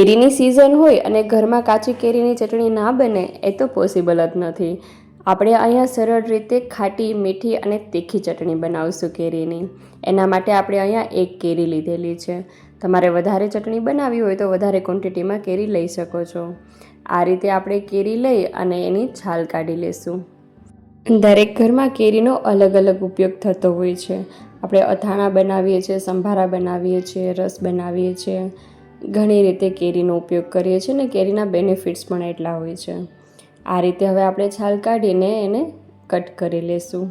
કેરીની સિઝન હોય અને ઘરમાં કાચી કેરીની ચટણી ના બને, એ તો પોસિબલ જ નથી. આપણે અહીંયા સરળ રીતે ખાટી, મીઠી અને તીખી ચટણી બનાવીશું કેરીની. એના માટે આપણે અહીંયા એક કેરી લીધેલી છે. તમારે વધારે ચટણી બનાવવી હોય તો વધારે ક્વોન્ટિટીમાં કેરી લઈ શકો છો. આ રીતે આપણે કેરી લઈ અને એની છાલ કાઢી લેશું. દરેક ઘરમાં કેરીનો અલગ અલગ ઉપયોગ થતો હોય છે. આપણે અથાણા બનાવીએ છીએ, સંભારા બનાવીએ છીએ, રસ બનાવીએ છીએ. ઘણી રીતે કેરીનો ઉપયોગ કરીએ છીએ ને કેરીના બેનિફિટ્સ પણ એટલા હોય છે. આ રીતે હવે આપણે છાલ કાઢીને એને કટ કરી લેશું.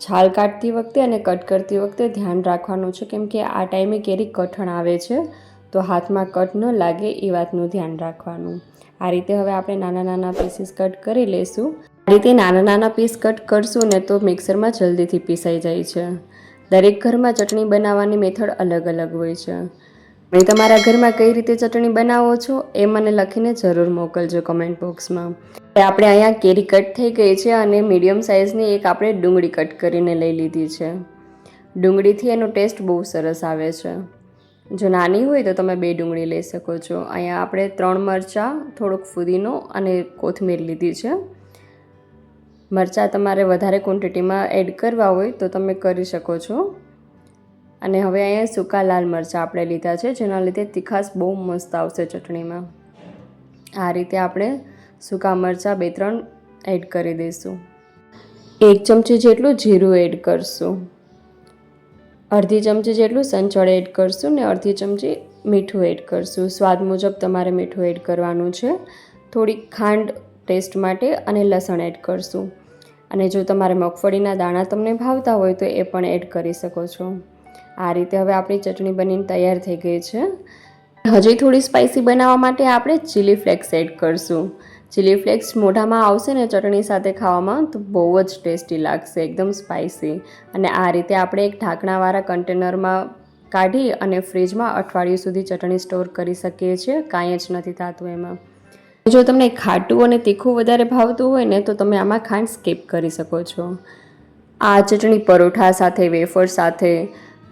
છાલ કાઢતી વખતે અને કટ કરતી વખતે ધ્યાન રાખવાનું છે કેમ કે આ ટાઈમે કેરી કઠણ આવે છે, તો હાથમાં કટ ન લાગે એ વાતનું ધ્યાન રાખવાનું. આ રીતે હવે આપણે નાના નાના પીસીસ કટ કરી લઈશું આ રીતે નાના નાના પીસ કટ કરશું ને તો મિક્સરમાં જલ્દીથી પીસાઈ જાય છે. દરેક ઘરમાં ચટણી બનાવવાની મેથડ અલગ અલગ હોય છે. તમે તમારા ઘરમાં કઈ રીતે ચટણી બનાવો છો એ મને લખીને જરૂર મોકલજો કમેન્ટ બોક્સમાં આપણે અહીંયા કેરી કટ થઈ ગઈ છે અને મીડિયમ સાઇઝની એક આપણે ડુંગળી કટ કરીને લઈ લીધી છે. ડુંગળીથી એનો ટેસ્ટ બહુ સરસ આવે છે. જો નાની હોય તો તમે બે ડુંગળી લઈ શકો છો. અહીંયા આપણે ત્રણ મરચાં, થોડોક ફુદીનો અને કોથમીર લીધી છે. મરચાં તમારે વધારે ક્વોન્ટિટીમાં એડ કરવા હોય તો તમે કરી શકો છો. અને હવે અહીંયા સૂકા લાલ મરચાં આપણે લીધા છે, જેના લીધે તીખાશ બહુ મસ્ત આવશે ચટણીમાં. આ રીતે આપણે સૂકા મરચાં બે ત્રણ એડ કરી દઈશું. એક ચમચી જેટલું જીરું એડ કરશું. અડધી ચમચી જેટલું સંચળ એડ કરશું ને અડધી ચમચી મીઠું એડ કરશું. સ્વાદ મુજબ તમારે મીઠું એડ કરવાનું છે. થોડીક ખાંડ ટેસ્ટ માટે અને લસણ એડ કરશું. અને જો તમારે મગફળીના દાણા તમને ભાવતા હોય તો એ પણ એડ કરી શકો છો. આ રીતે હવે આપણી ચટણી બનીને તૈયાર થઈ ગઈ છે. હજી થોડી સ્પાઇસી બનાવવા માટે આપણે ચીલી ફ્લેક્સ એડ કરશું. ચીલી ફ્લેક્સ મોઢામાં આવશે ને ચટણી સાથે ખાવામાં તો બહુ જ ટેસ્ટી લાગશે, એકદમ સ્પાઇસી અને આ રીતે આપણે એક ઢાંકણાવાળા કન્ટેનરમાં કાઢી અને ફ્રીજમાં અઠવાડિયું સુધી ચટણી સ્ટોર કરી શકીએ છીએ, કાંઈ જ નથી થતું એમાં. જો તમને ખાટું અને તીખું વધારે ભાવતું હોય ને તો તમે આમાં ખાંડ સ્કીપ કરી શકો છો. આ ચટણી પરોઠા સાથે વેફર સાથે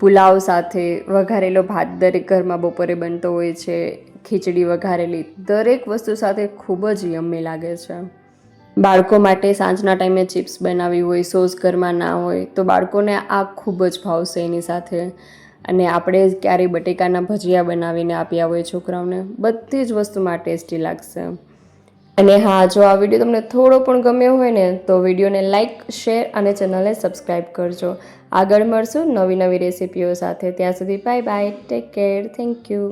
પુલાવ સાથે વઘારેલો ભાત દરેક ઘરમાં બપોરે બનતો હોય છે. ખીચડી વઘારેલી દરેક વસ્તુ સાથે ખૂબ જ યમ્મી લાગે છે. બાળકો માટે સાંજના ટાઈમે ચિપ્સ બનાવી હોય, સોસ ઘરમાં ના હોય, તો બાળકોને આ ખૂબ જ ભાવશે એની સાથે. અને આપણે ક્યારેય બટેકાના ભજીયા બનાવીને આપ્યા હોય છોકરાઓને, બધી જ વસ્તુમાં ટેસ્ટી લાગશે. અને હા, જો આ વીડિયો તમને થોડો પણ ગમ્યો હોય ને, તો વિડીયોને લાઇક શેર અને ચેનલને સબસ્ક્રાઈબ કરજો. આગળ મળશું નવી નવી રેસિપીઓ સાથે. ત્યાં સુધી bye bye take care thank you